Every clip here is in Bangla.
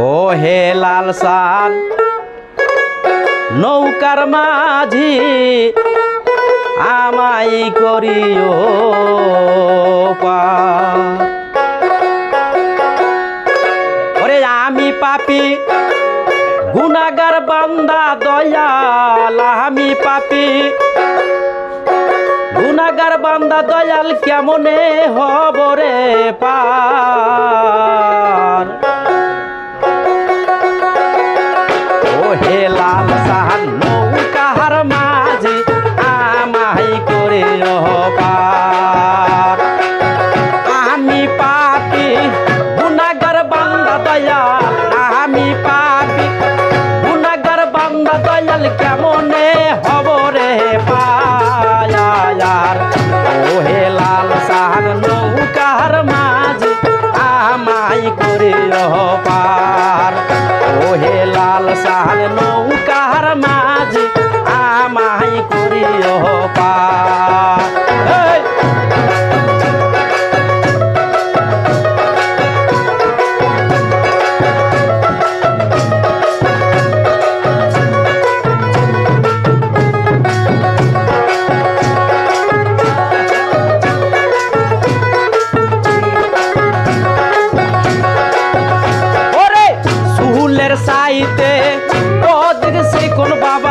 ও হে লাল সাল নৌকার মাঝি আমাই করিও ওরে আমি পাপি গুনাগার বান্দা, দয়াল, আমি পাপি। গুনাগার বান্দা, দয়াল, কেমনে হব রে পার? হেলা সাল সাল রে ও দেখেছি কোন বাবা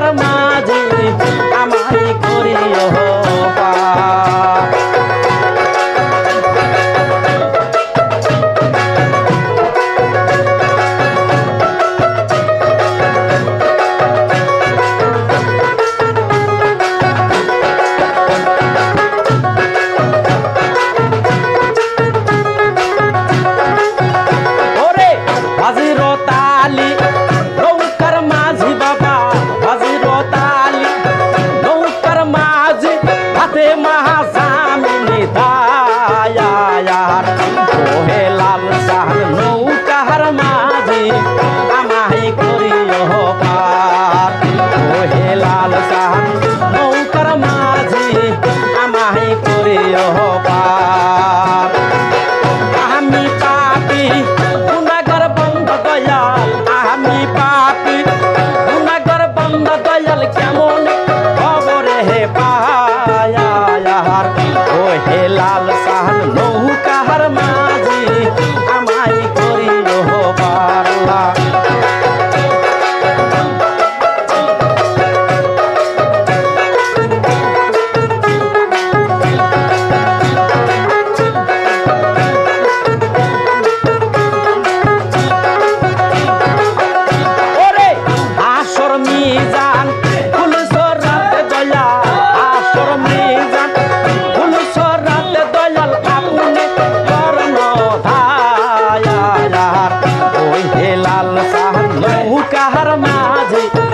bottom. নৌকার মাঝে